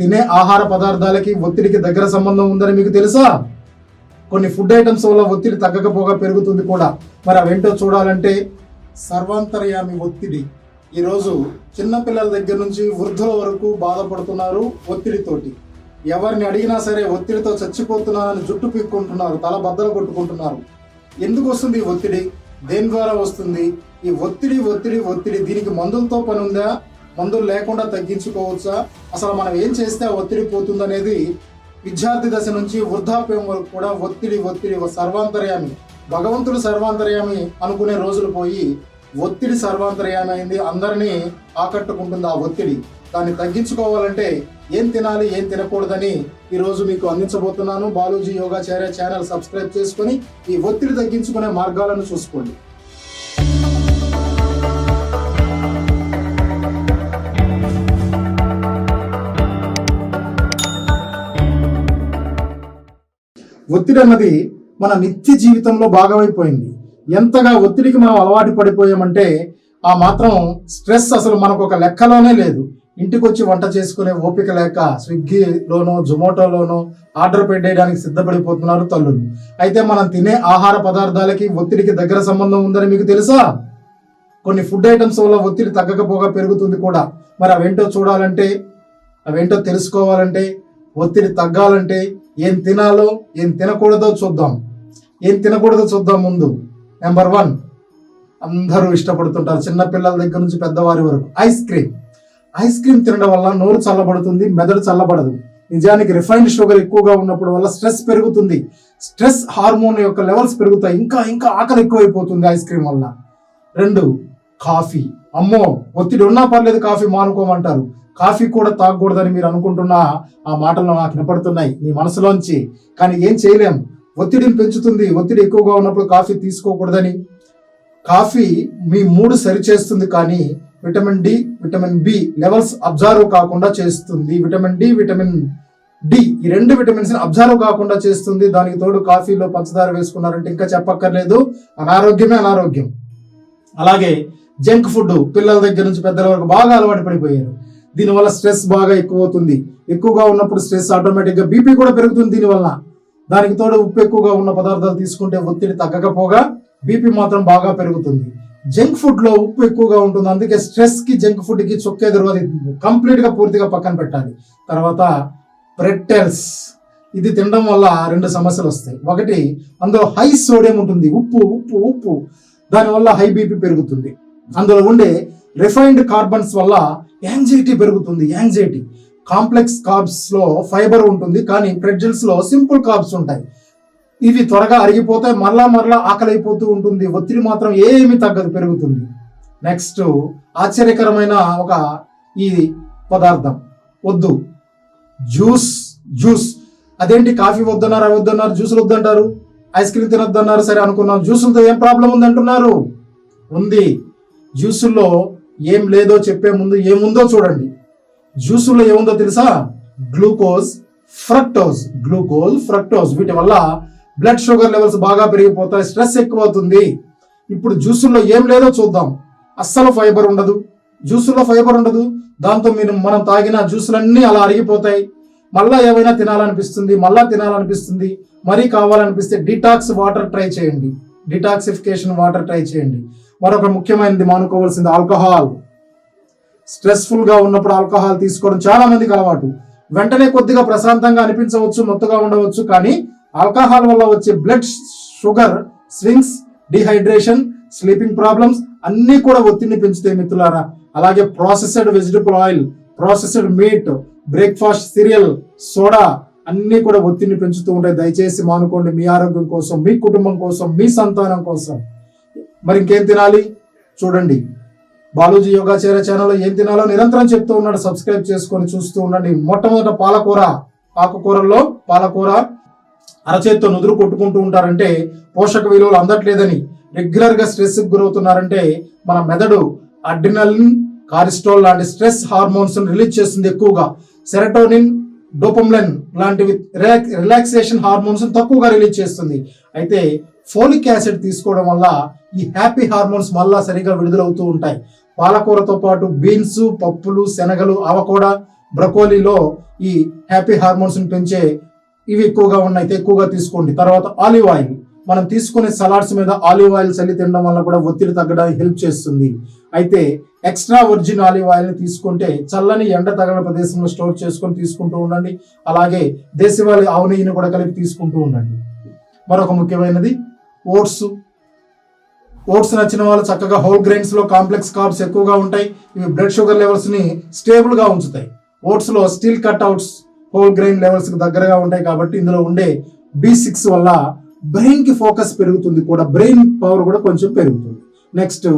తినే ఆహార పదార్థాలకి ఒత్తిడికి దగ్గర సంబంధం ఉందని మీకు తెలుసా? కొన్ని ఫుడ్ ఐటమ్స్ వల్ల ఒత్తిడి తగ్గకపోగా పెరుగుతుంది కూడా. మరి అవేంటో చూడాలంటే సర్వాంతర్యామి ఒత్తిడి. ఈరోజు చిన్నపిల్లల దగ్గర నుంచి వృద్ధుల వరకు బాధపడుతున్నారు ఒత్తిడితోటి. ఎవరిని అడిగినా సరే ఒత్తిడితో చచ్చిపోతున్నారని జుట్టు పీక్కుంటున్నారు తల బద్దలు కొట్టుకుంటున్నారు. ఎందుకు వస్తుంది ఈ ఒత్తిడి? దేని ద్వారా వస్తుంది? ఈ ఒత్తిడి ఒత్తిడి ఒత్తిడి దీనికి మందులతో పని ఉందా? మందులు లేకుండా తగ్గించుకోవచ్చా? అసలు మనం ఏం చేస్తే ఆ ఒత్తిడి పోతుందనేది విద్యార్థి దశ నుంచి వృద్ధాప్యం వరకు కూడా ఒత్తిడి ఒత్తిడి సర్వాంతర్యామి. భగవంతుడు సర్వాంతర్యామి అనుకునే రోజులు పోయి ఒత్తిడి సర్వాంతర్యామి అయింది. అందరినీ ఆకట్టుకుంటుంది ఆ ఒత్తిడి. దాన్ని తగ్గించుకోవాలంటే ఏం తినాలి ఏం తినకూడదని ఈ రోజు మీకు అందించబోతున్నాను. బాలూజీ యోగాచార్య ఛానల్ సబ్స్క్రైబ్ చేసుకొని ఈ ఒత్తిడి తగ్గించుకునే మార్గాలను చూసుకోండి. ఒత్తిడి అన్నది మన నిత్య జీవితంలో భాగమైపోయింది. ఎంతగా ఒత్తిడికి మనం అలవాటు పడిపోయామంటే ఆ మాత్రం స్ట్రెస్ అసలు మనకు ఒక లెక్కలోనే లేదు. ఇంటికి వచ్చి వంట చేసుకునే ఓపిక లేక స్విగ్గీలోనో జొమాటోలోనో ఆర్డర్ పెట్టేయడానికి సిద్ధపడిపోతున్నారు తల్లులు. అయితే మనం తినే ఆహార పదార్థాలకి ఒత్తిడికి దగ్గర సంబంధం ఉందని మీకు తెలుసా? కొన్ని ఫుడ్ ఐటమ్స్ వల్ల ఒత్తిడి తగ్గకపోగా పెరుగుతుంది కూడా. మరి అవేంటో చూడాలంటే అవేంటో తెలుసుకోవాలంటే ఒత్తిడి తగ్గాలంటే ఏం తినాలో ఏం తినకూడదో చూద్దాం. ఏం తినకూడదో చూద్దాం ముందు. నెంబర్ వన్ అందరూ ఇష్టపడుతుంటారు చిన్నపిల్లల దగ్గర నుంచి పెద్దవారి వరకు. ఐస్ క్రీమ్ ఐస్ క్రీమ్ తినడం వల్ల నోరు చల్లబడుతుంది మెదడు చల్లబడదు. నిజానికి రిఫైన్డ్ షుగర్ ఎక్కువగా ఉన్నప్పుడు వల్ల స్ట్రెస్ పెరుగుతుంది. స్ట్రెస్ హార్మోన్ యొక్క లెవెల్స్ పెరుగుతాయి. ఇంకా ఇంకా ఆకలి ఎక్కువైపోతుంది ఐస్ క్రీమ్ వల్ల. రెండు కాఫీ అమ్మో ఒత్తిడి ఉన్నా పర్లేదు కాఫీ మానుకోమంటారు. కాఫీ కూడా తాగకూడదని మీరు అనుకుంటున్న ఆ మాటలు నాకు వినపడుతున్నాయి మీ మనసులోంచి. కానీ ఏం చేయలేం. ఒత్తిడిని పెంచుతుంది. ఒత్తిడి ఎక్కువగా ఉన్నప్పుడు కాఫీ తీసుకోకూడదని. కాఫీ మీ మూడు సరిచేస్తుంది కానీ vitamin D vitamin B levels absorb కాకుండా చేస్తుంది. విటమిన్ డి విటమిన్ డి ఈ రెండు విటమిన్స్ అబ్జర్వ్ కాకుండా చేస్తుంది. దానికి తోడు కాఫీలో పంచదార వేసుకున్నారంటే ఇంకా చెప్పక్కర్లేదు. అనారోగ్యమే అనారోగ్యం. అలాగే జంక్ ఫుడ్ పిల్లల దగ్గర నుంచి పెద్దల వరకు బాగా అలవాటు పడిపోయారు. దీనివల్ల స్ట్రెస్ బాగా ఎక్కువ అవుతుంది ఎక్కువగా ఉన్నప్పుడు స్ట్రెస్ ఆటోమేటిక్గా బీపీ కూడా పెరుగుతుంది దీనివల్ల. దానికి తోడు ఉప్పు ఎక్కువగా ఉన్న పదార్థాలు తీసుకుంటే ఒత్తిడి తగ్గకపోగా బీపీ మాత్రం బాగా పెరుగుతుంది. జంక్ ఫుడ్లో ఉప్పు ఎక్కువగా ఉంటుంది. అందుకే స్ట్రెస్కి జంక్ ఫుడ్కి చొక్కే చొక్కేదరు కంప్లీట్గా పూర్తిగా పక్కన పెట్టాలి. తర్వాత ప్రెట్టెల్స్ ఇది తినడం వల్ల రెండు సమస్యలు వస్తాయి. ఒకటి అందులో హై సోడియం ఉంటుంది. ఉప్పు ఉప్పు ఉప్పు. దానివల్ల హై బీపీ పెరుగుతుంది. అందులో ఉండే రిఫైన్డ్ కార్బన్స్ వల్ల యాంగ్జైటీ పెరుగుతుంది యాంగ్జైటీ కాంప్లెక్స్ కార్బ్స్లో ఫైబర్ ఉంటుంది కానీ ప్రెడ్జిల్స్లో సింపుల్ కార్బ్స్ ఉంటాయి. ఇవి త్వరగా అరిగిపోతాయి మరలా మరలా ఆకలి అయిపోతూ ఉంటుంది ఒత్తిడి మాత్రం ఏమీ తగ్గదు పెరుగుతుంది. నెక్స్ట్ ఆశ్చర్యకరమైన ఒక ఈ పదార్థం. వద్దు. జ్యూస్ జ్యూస్ అదేంటి కాఫీ వద్దన్నారు అవి వద్దన్నారు జ్యూసులు వద్దంటారు? ఐస్ క్రీమ్ తినొద్దన్నారు సరే అనుకున్నాం. జ్యూసులతో ఏం ప్రాబ్లం ఉంది. అంటున్నారు ఉంది జ్యూసుల్లో ఏం లేదో చెప్పే ముందు ఏముందో చూడండి. జ్యూసుల్లో ఏముందో తెలుసా? Glucose fructose. Glucose fructose. వీటి వల్ల బ్లడ్ షుగర్ లెవెల్స్ బాగా పెరిగిపోతాయి స్ట్రెస్ ఎక్కువ అవుతుంది ఇప్పుడు జ్యూసుల్లో ఏం లేదో చూద్దాం. అస్సలు ఫైబర్ ఉండదు. జ్యూసుల్లో ఫైబర్ ఉండదు. దాంతో మీరు మనం తాగిన జ్యూసులన్నీ అలా అరిగిపోతాయి. మళ్ళీ ఏమైనా తినాలనిపిస్తుంది మళ్ళీ తినాలనిపిస్తుంది. మరీ కావాలనిపిస్తే డిటాక్స్ వాటర్ ట్రై చేయండి. డిటాక్సిఫికేషన్ వాటర్ ట్రై చేయండి. మరొక ముఖ్యమైనది మానుకోవాల్సింది ఆల్కహాల్. స్ట్రెస్ఫుల్గా ఉన్నప్పుడు ఆల్కహాల్ తీసుకోవడం చాలా మందికి అలవాటు. వెంటనే కొద్దిగా ప్రశాంతంగా అనిపించవచ్చు మొత్తగా ఉండవచ్చు కానీ ఆల్కహాల్ వల్ల వచ్చే blood sugar swings dehydration sleeping problems అన్నీ కూడా ఒత్తిడిని పెంచుతాయి మిత్రులారా. అలాగే processed vegetable oil processed meat breakfast cereal soda అన్నీ కూడా ఒత్తిడిని పెంచుతూ ఉంటాయి. దయచేసి మానుకోండి మీ ఆరోగ్యం కోసం మీ కుటుంబం కోసం మీ సంతానం కోసం. మరి ఇంకేం తినాలి? చూడండి. బాలూజీ యోగాచార్య ఛానల్లో ఏం తినాలో నిరంతరం చెప్తూ ఉన్నాడు. సబ్స్క్రైబ్ చేసుకొని చూస్తూ ఉండండి. మొట్టమొదట పాలకూర. ఆకుకూరల్లో పాలకూర అరచేత్తో నుదురు కొట్టుకుంటూ ఉంటారంటే పోషక విలువలు అందట్లేదని రెగ్యులర్గా స్ట్రెస్కి గురవుతున్నారంటే మన మెదడు అడ్రినలిన్ కారిస్ట్రాల్ లాంటి స్ట్రెస్ హార్మోన్స్ను రిలీజ్ చేస్తుంది ఎక్కువగా. సెరటోనిన్ డోపమ్లెన్ లాంటివి రిలాక్సేషన్ హార్మోన్స్ తక్కువగా రిలీజ్ చేస్తుంది. అయితే ఫోలిక్ యాసిడ్ తీసుకోవడం వల్ల ఈ హ్యాపీ హార్మోన్స్ మళ్ళా సరిగా విడుదలవుతూ ఉంటాయి. పాలకూరతో పాటు బీన్స్ పప్పులు శనగలు అవకూడ బ్రకోలీలో ఈ హ్యాపీ హార్మోన్స్ని పెంచే ఇవి ఎక్కువగా ఉన్నాయి. ఎక్కువగా తీసుకోండి. తర్వాత ఆలివ్ ఆయిల్. మనం తీసుకునే సలాడ్స్ మీద ఆలివ్ ఆయిల్ చల్లి తినడం వల్ల కూడా ఒత్తిడి తగ్గడానికి హెల్ప్ చేస్తుంది. అయితే ఎక్స్ట్రా ఒరిజిన్ ఆలివ్ ఆయిల్ని తీసుకుంటే చల్లని ఎండ తగలని ప్రదేశంలో స్టోర్ చేసుకొని తీసుకుంటూ ఉండండి. అలాగే దేశవాళీ ఆవు నెయ్యిని కూడా కలిపి తీసుకుంటూ ఉండండి. మరొక ముఖ్యమైనది ఓట్స్. ఓట్స్ నచ్చిన వాళ్ళు చక్కగా హోల్ గ్రెయిన్స్లో కాంప్లెక్స్ కార్బ్స్ ఎక్కువగా ఉంటాయి. ఇవి బ్లడ్ షుగర్ లెవెల్స్ని స్టేబుల్గా ఉంచుతాయి. ఓట్స్లో స్టీల్ కట్అవుట్స్ హోల్ గ్రెయిన్ లెవెల్స్కి దగ్గరగా ఉంటాయి కాబట్టి ఇందులో ఉండే బి సిక్స్ వల్ల బ్రెయిన్కి ఫోకస్ పెరుగుతుంది కూడా. బ్రెయిన్ పవర్ కూడా కొంచెం పెరుగుతుంది. నెక్స్ట్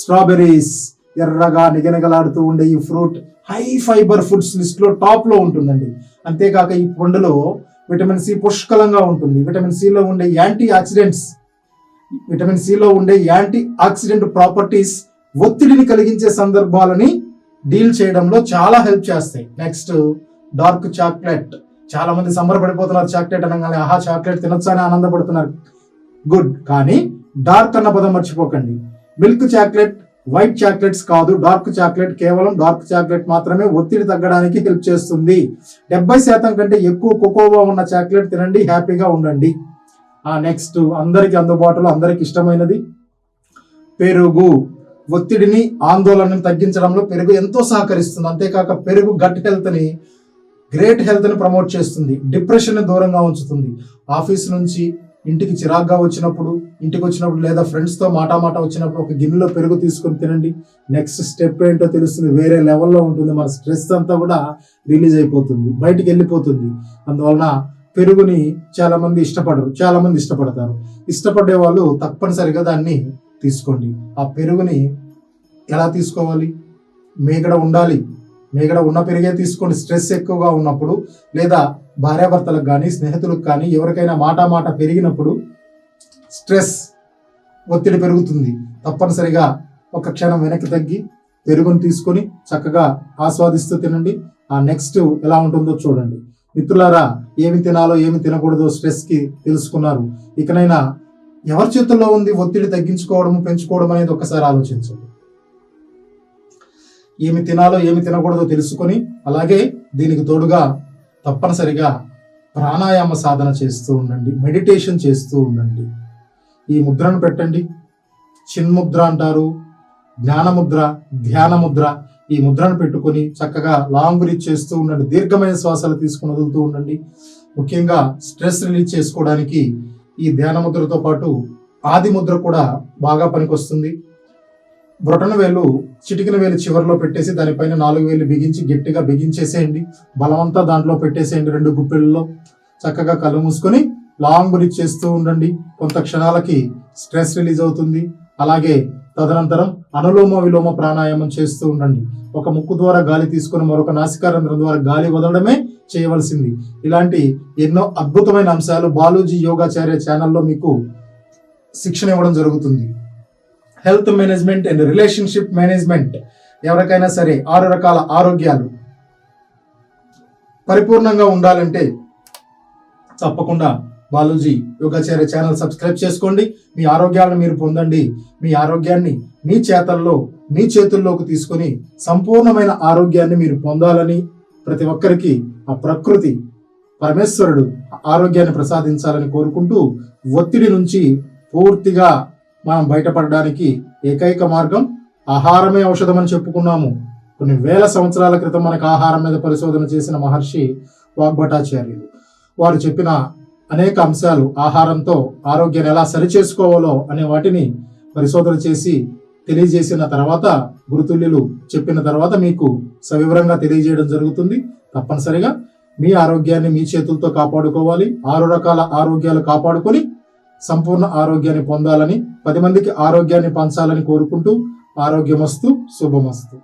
స్ట్రాబెర్రీస్ ఎర్రగా నిగనిగలాడుతూ ఉండే ఈ ఫ్రూట్ హై ఫైబర్ ఫుడ్స్ లిస్ట్లో టాప్లో ఉంటుందండి. అంతేకాక ఈ పండులో విటమిన్ సి పుష్కలంగా ఉంటుంది. విటమిన్ సిలో ఉండే యాంటీ ఆక్సిడెంట్స్ విటమిన్ సిలో ఉండే యాంటీ ఆక్సిడెంట్ ప్రాపర్టీస్ ఒత్తిడిని కలిగించే సందర్భాలని డీల్ చేయడంలో చాలా హెల్ప్ చేస్తాయి. Next dark chocolate. చాలా మంది సంబరపడిపోతున్నారు చాక్లెట్ అనగానే ఆహా చాక్లెట్ తినొచ్చు అని ఆనందపడుతున్నారు. గుడ్. కానీ డార్క్ అన్న పదం మర్చిపోకండి. మిల్క్ చాక్లెట్ వైట్ చాక్లెట్స్ కాదు. డార్క్ చాక్లెట్ కేవలం డార్క్ చాక్లెట్ మాత్రమే ఒత్తిడి తగ్గడానికి హెల్ప్ చేస్తుంది. డెబ్బై శాతం కంటే ఎక్కువ కోకోవా ఉన్న చాక్లెట్ తినండి హ్యాపీగా ఉండండి. నెక్స్ట్ అందరికి అందుబాటులో అందరికి ఇష్టమైనది. పెరుగు ఒత్తిడిని ఆందోళనని తగ్గించడంలో పెరుగు ఎంతో సహకరిస్తుంది. అంతేకాక పెరుగు గట్ హెల్త్ని గ్రేట్ హెల్త్ని ప్రమోట్ చేస్తుంది. డిప్రెషన్ని దూరంగా ఉంచుతుంది. ఆఫీస్ నుంచి ఇంటికి చిరాగ్గా వచ్చినప్పుడు ఇంటికి వచ్చినప్పుడు లేదా ఫ్రెండ్స్తో మాటామాట మాట వచ్చినప్పుడు ఒక గిన్నెలో పెరుగు తీసుకొని తినండి. నెక్స్ట్ స్టెప్ ఏంటో తెలుస్తుంది. వేరే లెవెల్లో ఉంటుంది. మన స్ట్రెస్ అంతా కూడా రిలీజ్ అయిపోతుంది. బయటికి వెళ్ళిపోతుంది. అందువలన పెరుగుని చాలామంది ఇష్టపడరు చాలామంది ఇష్టపడతారు. ఇష్టపడే వాళ్ళు తప్పనిసరిగా దాన్ని తీసుకోండి. ఆ పెరుగుని ఎలా తీసుకోవాలి? మేగడ ఉండాలి. మేగడ ఉన్న పెరిగే తీసుకోండి. స్ట్రెస్ ఎక్కువగా ఉన్నప్పుడు లేదా భార్యాభర్తలకు కానీ స్నేహితులకు కానీ ఎవరికైనా మాట మాట పెరిగినప్పుడు స్ట్రెస్ ఒత్తిడి పెరుగుతుంది. తప్పనిసరిగా ఒక క్షణం వెనక్కి తగ్గి పెరుగుని తీసుకొని చక్కగా ఆస్వాదిస్తూ తినండి. ఆ నెక్స్ట్ ఎలా ఉంటుందో చూడండి. మిత్రులారా ఏమి తినాలో ఏమి తినకూడదో స్ట్రెస్కి తెలుసుకున్నారు. ఇకనైనా ఎవరి చేతుల్లో ఉంది ఒత్తిడి తగ్గించుకోవడం పెంచుకోవడం అనేది ఒకసారి ఆలోచించండి. ఏమి తినాలో ఏమి తినకూడదో తెలుసుకొని అలాగే దీనికి తోడుగా తప్పనిసరిగా ప్రాణాయామ సాధన చేస్తూ ఉండండి మెడిటేషన్ చేస్తూ ఉండండి. ఈ ముద్రను పెట్టండి. చిన్ముద్ర అంటారు జ్ఞానముద్ర ధ్యానముద్ర. ఈ ముద్రను పెట్టుకొని చక్కగా లాంగ్ రీచ్ చేస్తూ ఉండండి దీర్ఘమైన శ్వాసాలు తీసుకుని వదులుతూ ఉండండి. ముఖ్యంగా స్ట్రెస్ రిలీజ్ చేసుకోవడానికి ఈ ధ్యాన ముద్రతో పాటు ఆది ముద్ర కూడా బాగా పనికొస్తుంది. బ్రొటన వేలు చిటికిన వేలు చివరిలో పెట్టేసి దానిపైన నాలుగు వేలు బిగించి గట్టిగా బిగించేసేయండి. బలమంతా దాంట్లో పెట్టేసేయండి రెండు గుప్పెళ్ళలో. చక్కగా కళ్ళు మూసుకొని లాంగ్ బ్రీత్ చేస్తూ ఉండండి. కొంత క్షణాలకి స్ట్రెస్ రిలీజ్ అవుతుంది. అలాగే తదనంతరం అనులోమ విలోమ ప్రాణాయామం చేస్తూ ఉండండి. ఒక ముక్కు ద్వారా గాలి తీసుకొని మరొక నాసికారంధ్రం ద్వారా గాలి వదలడమే చేయవలసింది. ఇలాంటి ఎన్నో అద్భుతమైన అంశాలు బాలూజీ యోగాచార్య ఛానల్లో మీకు శిక్షణ ఇవ్వడం జరుగుతుంది. Health management and relationship management ఎవరికైనా సరే ఆరు రకాల ఆరోగ్యాలు పరిపూర్ణంగా ఉండాలంటే తప్పకుండా బాలూజీ యోగాచార్య ఛానల్ సబ్స్క్రైబ్ చేసుకోండి. మీ ఆరోగ్యాలను మీరు పొందండి. మీ ఆరోగ్యాన్ని మీ చేతల్లో మీ చేతుల్లోకి తీసుకొని సంపూర్ణమైన ఆరోగ్యాన్ని మీరు పొందాలని ప్రతి ఒక్కరికి ఆ ప్రకృతి పరమేశ్వరుడు ఆరోగ్యాన్ని ప్రసాదించాలని కోరుకుంటూ ఒత్తిడి నుంచి పూర్తిగా మనం బయటపడడానికి ఏకైక మార్గం ఆహారమే ఔషధం అని చెప్పుకున్నాము. కొన్ని వేల సంవత్సరాల క్రితం మనకు ఆహారం మీద పరిశోధన చేసిన మహర్షి వాగ్భటాచార్యులు. వారు చెప్పిన అనేక అంశాలు ఆహారంతో ఆరోగ్యాన్ని ఎలా సరిచేసుకోవాలో అనే వాటిని పరిశోధన చేసి తెలియజేసిన తర్వాత గురుతుల్యులు చెప్పిన తర్వాత మీకు సవివరంగా తెలియజేయడం జరుగుతుంది. తప్పనిసరిగా మీ ఆరోగ్యాన్ని మీ చేతులతో కాపాడుకోవాలి. ఆరు రకాల ఆరోగ్యాలు కాపాడుకొని సంపూర్ణ ఆరోగ్యాన్ని పొందాలని పది మందికి ఆరోగ్యాన్ని పంచాలని కోరుకుంటూ ఆరోగ్యమస్తు శుభమస్తు.